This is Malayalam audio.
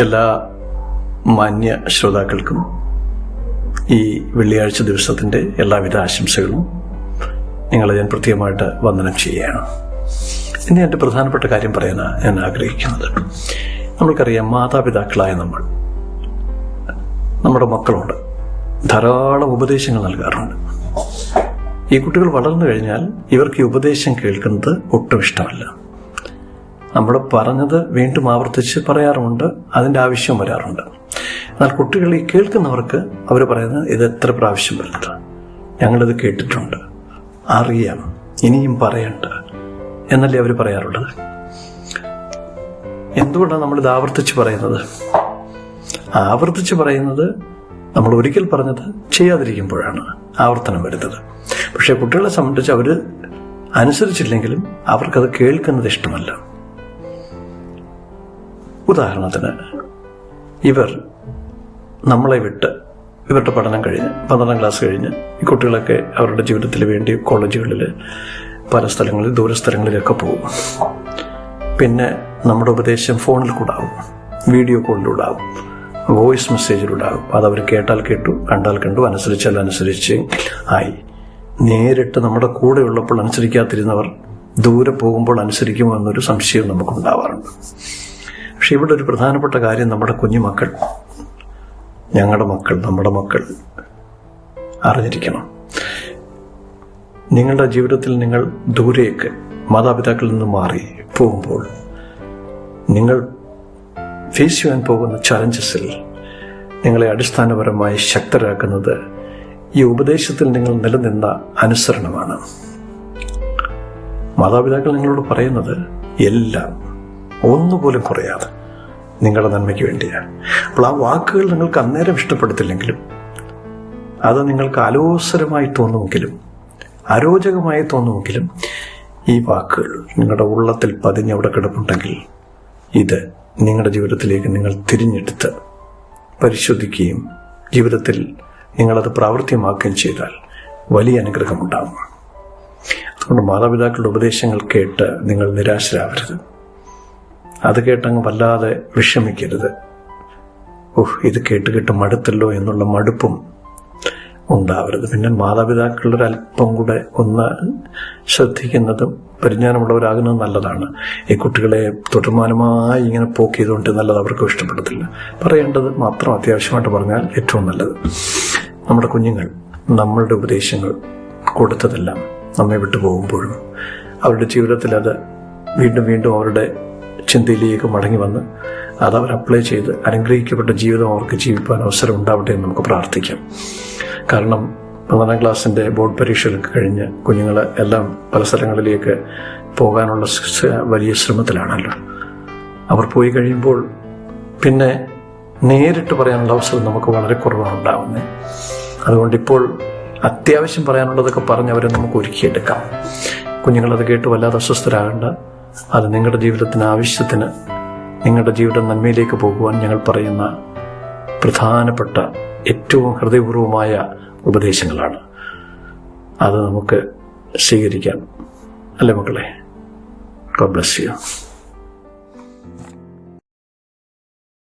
എല്ലാ മാന്യ ശ്രോതാക്കൾക്കും ഈ വെള്ളിയാഴ്ച ദിവസത്തിന്റെ എല്ലാവിധ ആശംസകളും നിങ്ങളെ ഞാൻ പ്രത്യേകമായിട്ട് വന്ദനം ചെയ്യുകയാണ്. ഇനി എന്റെ പ്രധാനപ്പെട്ട കാര്യം പറയാനാണ് ഞാൻ ആഗ്രഹിക്കുന്നത്. നമ്മൾക്കറിയാം മാതാപിതാക്കളായ നമ്മൾ നമ്മുടെ മക്കളുണ്ട് ധാരാളം ഉപദേശങ്ങൾ നൽകാറുണ്ട്. ഈ കുട്ടികൾ വളർന്നു കഴിഞ്ഞാൽ ഇവർക്ക് ഈ ഉപദേശം കേൾക്കുന്നത് ഒട്ടും ഇഷ്ടമല്ല. നമ്മൾ പറഞ്ഞത് വീണ്ടും ആവർത്തിച്ച് പറയാറുമുണ്ട് അതിന്റെ ആവശ്യം വരാറുണ്ട്. എന്നാൽ കുട്ടികൾ ഈ കേൾക്കുന്നവർക്ക് അവർ പറയുന്നത് ഇത് എത്ര പ്രാവശ്യം വരുന്നത് ഞങ്ങളിത് കേട്ടിട്ടുണ്ട്. അറിയാം ഇനിയും പറയണ്ട എന്നല്ലേ അവർ പറയാറുള്ളത്? എന്തുകൊണ്ടാണ് നമ്മൾ ഇത് ആവർത്തിച്ച് പറയുന്നത്? ആവർത്തിച്ച് പറയുന്നത് നമ്മൾ ഒരിക്കൽ പറഞ്ഞത് ചെയ്യാതിരിക്കുമ്പോഴാണ് ആവർത്തനം വരുന്നത്. പക്ഷെ കുട്ടികളെ സംബന്ധിച്ച് അവർ അനുസരിച്ചില്ലെങ്കിലും അവർക്കത് കേൾക്കുന്നത് ഇഷ്ടമല്ല. ഉദാഹരണത്തിന് ഇവർ നമ്മളെ വിട്ട് ഇവരുടെ പഠനം കഴിഞ്ഞ് പന്ത്രണ്ടാം ക്ലാസ് കഴിഞ്ഞ് ഈ കുട്ടികളൊക്കെ അവരുടെ ജീവിതത്തിന് വേണ്ടി കോളേജുകളിൽ പല സ്ഥലങ്ങളിൽ ദൂരസ്ഥലങ്ങളിലൊക്കെ പോകും. പിന്നെ നമ്മുടെ ഉപദേശം ഫോണിൽ കൂടെ ആവും വീഡിയോ കോളിലൂടെ ആവും വോയിസ് മെസ്സേജിലൂടെ ആവും. അത് അവർ കേട്ടാൽ കേട്ടു കണ്ടാൽ കണ്ടു അനുസരിച്ചാൽ അനുസരിച്ച് ആയി. നേരിട്ട് നമ്മുടെ കൂടെ ഉള്ളപ്പോൾ അനുസരിക്കാതിരുന്നവർ ദൂരെ പോകുമ്പോൾ അനുസരിക്കുമോ എന്നൊരു സംശയം നമുക്കുണ്ടാവാറുണ്ട്. പക്ഷെ ഇവിടെ ഒരു പ്രധാനപ്പെട്ട കാര്യം നമ്മുടെ കുഞ്ഞു മക്കൾ ഞങ്ങളുടെ മക്കൾ നമ്മുടെ മക്കൾ അറിഞ്ഞിരിക്കണം. നിങ്ങളുടെ ജീവിതത്തിൽ നിങ്ങൾ ദൂരേക്ക് മാതാപിതാക്കളിൽ നിന്ന് മാറി പോകുമ്പോൾ നിങ്ങൾ ഫേസ് ചെയ്യാൻ പോകുന്ന ചലഞ്ചസിൽ നിങ്ങളെ അടിസ്ഥാനപരമായി ശക്തരാക്കുന്നത് ഈ ഉപദേശത്തിൽ നിങ്ങൾ നിലനിന്ന അനുസരണമാണ്. മാതാപിതാക്കൾ നിങ്ങളോട് പറയുന്നത് എല്ലാം ഒന്നുപോലും കുറയാതെ നിങ്ങളുടെ നന്മയ്ക്ക് വേണ്ടിയാണ്. അപ്പോൾ ആ വാക്കുകൾ നിങ്ങൾക്ക് അന്നേരം ഇഷ്ടപ്പെടുത്തില്ലെങ്കിലും അത് നിങ്ങൾക്ക് അലോസരമായി തോന്നുമെങ്കിലും അരോചകമായി തോന്നുമെങ്കിലും ഈ വാക്കുകൾ നിങ്ങളുടെ ഉള്ളത്തിൽ പതിഞ്ഞ് അവിടെ കിടപ്പുണ്ടെങ്കിൽ ഇത് നിങ്ങളുടെ ജീവിതത്തിലേക്ക് നിങ്ങൾ തിരിഞ്ഞെടുത്ത് പരിശോധിക്കുകയും ജീവിതത്തിൽ നിങ്ങളത് പ്രാവർത്തികമാക്കുകയും ചെയ്താൽ വലിയ അനുഗ്രഹമുണ്ടാകും. അതുകൊണ്ട് മാതാപിതാക്കളുടെ ഉപദേശങ്ങൾ കേട്ട് നിങ്ങൾ നിരാശരാവരുത്. അത് കേട്ടങ്ങ് വല്ലാതെ വിഷമിക്കരുത്. ഓഹ് ഇത് കേട്ട് കേട്ട് മടുത്തല്ലോ എന്നുള്ള മടുപ്പും ഉണ്ടാവരുത്. പിന്നെ മാതാപിതാക്കളുടെ അല്പം കൂടെ ഒന്ന് ശ്രദ്ധിക്കുന്നതും പരിജ്ഞാനമുള്ളവരാകുന്നതും നല്ലതാണ്. ഈ കുട്ടികളെ തുടർമാനമായി ഇങ്ങനെ പോക്ക് ചെയ്തുകൊണ്ട് നല്ലത് അവർക്ക് ഇഷ്ടപ്പെടത്തില്ല. പറയേണ്ടത് മാത്രം അത്യാവശ്യമായിട്ട് പറഞ്ഞാൽ ഏറ്റവും നല്ലത്. നമ്മുടെ കുഞ്ഞുങ്ങൾ നമ്മളുടെ ഉപദേശങ്ങൾ കൊടുത്തതെല്ലാം നമ്മെ വിട്ടു പോകുമ്പോഴും അവരുടെ ജീവിതത്തിൽ അത് വീണ്ടും വീണ്ടും അവരുടെ ചിന്തയിലേക്ക് മടങ്ങി വന്ന് അത് അവർ അപ്ലൈ ചെയ്ത് അനുഗ്രഹിക്കപ്പെട്ട ജീവിതം അവർക്ക് ജീവിക്കാൻ അവസരം ഉണ്ടാവട്ടെ എന്ന് നമുക്ക് പ്രാർത്ഥിക്കാം. കാരണം പന്ത്രണ്ടാം ക്ലാസ്സിന്റെ ബോർഡ് പരീക്ഷകളൊക്കെ കഴിഞ്ഞ് കുഞ്ഞുങ്ങൾ എല്ലാം പല സ്ഥലങ്ങളിലേക്ക് പോകാനുള്ള വലിയ ശ്രമത്തിലാണല്ലോ. അവർ പോയി കഴിയുമ്പോൾ പിന്നെ നേരിട്ട് പറയാനുള്ള അവസരം നമുക്ക് വളരെ കുറവാണ് ഉണ്ടാവുന്നത് അതുകൊണ്ട് ഇപ്പോൾ അത്യാവശ്യം പറയാനുള്ളതൊക്കെ പറഞ്ഞ് അവരെ നമുക്ക് ഒരുക്കിയെടുക്കാം. കുഞ്ഞുങ്ങളത് കേട്ട് വല്ലാതെ അസ്വസ്ഥരാകേണ്ട. അത് നിങ്ങളുടെ ജീവിതത്തിന് ആവശ്യത്തിന് നിങ്ങളുടെ ജീവിതം നന്മയിലേക്ക് പോകുവാൻ ഞങ്ങൾ പറയുന്ന പ്രധാനപ്പെട്ട ഏറ്റവും ഹൃദയപൂർവമായ ഉപദേശങ്ങളാണ്. അത് നമുക്ക് സ്വീകരിക്കാം. അല്ലേ മക്കളെ? God bless you